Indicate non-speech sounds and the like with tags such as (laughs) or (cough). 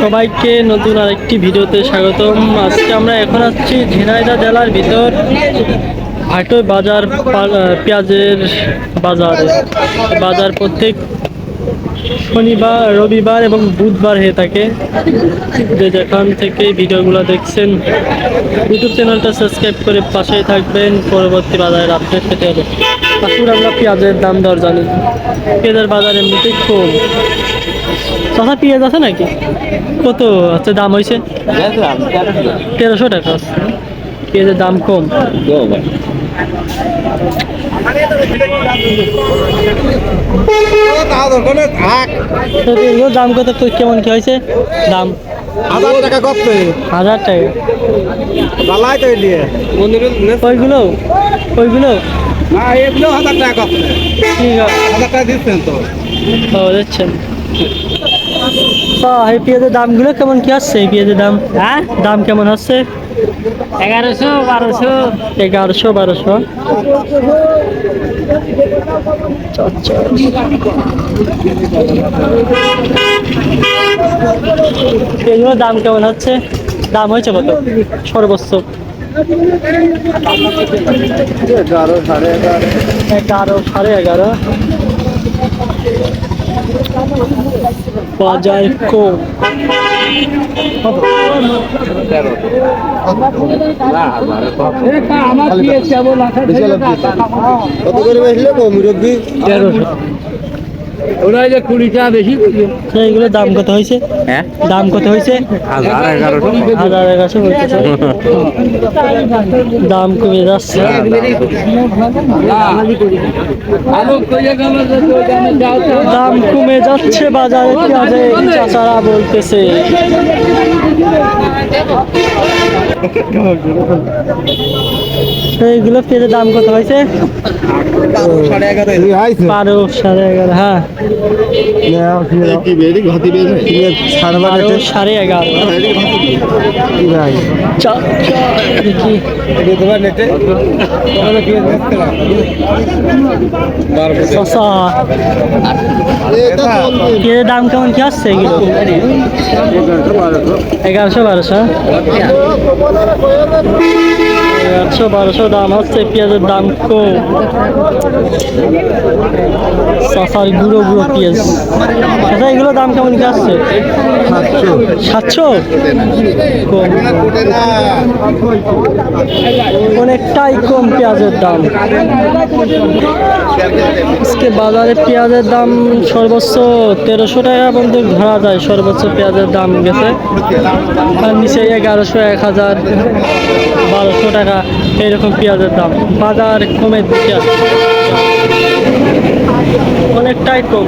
সবাইকে নতুন আরেকটি ভিডিওতে স্বাগতম। আজকে আমরা এখন আসছি ঝিনাইদা জেলার ভিতর হাটই বাজার পেঁয়াজের বাজার। বাজার প্রত্যেক শনিবার, রবিবার এবং বুধবার হয়ে থাকে। যে যেখান থেকে ভিডিওগুলো দেখছেন, ইউটিউব চ্যানেলটা সাবস্ক্রাইব করে পাশেই থাকবেন। পরবর্তী বাজারের আপডেট পেতে হবে। আসুন আমরা পেঁয়াজের দাম দর জানি। পেঁয়াজের বাজার এমনিতেই কম। চাষা পেঁয়াজ আছে নাকি? কত হচ্ছে দাম হয়েছে তেরোশো টাকা। পেঁয়াজের দাম কম। দাম কত? কেমন কি হয়েছে দাম? হাজার টাকা। কত হাজার টাকা বালাই তো দিয়ে ওইগুলো? ওইগুলো? এগুলো হাজার টাকা কত ঠিক আছে। হাজার টাকা দিচ্ছেন তো। ও দিচ্ছেন। এই পেঁয়াজের দামগুলো কেমন কি আসছে? এই পেঁয়াজের দাম? হ্যাঁ? দাম কেমন আসছে? এগারোশো বারোশো। এগারোশো বারোশো। আচ্ছা এগুলোর দাম কেমন হচ্ছে? দাম হয়েছে কত? সর্বোচ্চ এগারো সাড়ে এগারো। এগারো সাড়ে এগারো। বাজার কম কত করে বেশি কো মুরব্বী তেরোশো। ওরা যে কুড়িটা বেশি এইগুলো দাম কত হয়েছে? হ্যাঁ? দাম কত হয়েছে? হাজার এগারোশো। হাজার এগারোশো হইতেছে দাম কমে যাচ্ছে। দাম কমে যাচ্ছে বাজারে পেঁয়াজে চাচারা বলতেছে। (laughs) এইগুলো পেঁয়াজের দাম কত হয়েছে? সাড়ে বারো সাড়ে এগারো হ্যাঁ। বেরি সাড়ে এগারো। পেঁয়াজের দাম কেমন কি আসছে এগুলো? এগারোশো বারোশো। এগারোশো বারোশো দাম হচ্ছে পেঁয়াজের দাম কম। শশার গুঁড়ো গুঁড়ো পেঁয়াজ। আচ্ছা এগুলো দাম কেমন কি আসছে? সাতশো? কম। অনেকটাই কম পেঁয়াজের দাম। আজকে বাজারে পেঁয়াজের দাম সর্বোচ্চ তেরোশো টাকা পর্যন্ত ধরা যায় সর্বোচ্চ পেঁয়াজের দাম গেছে। আর নিচে এগারোশো এক হাজার বারোশো টাকা এরকম পেঁয়াজের দাম বাজার কমে দিচ্ছে। অনেকটাই কম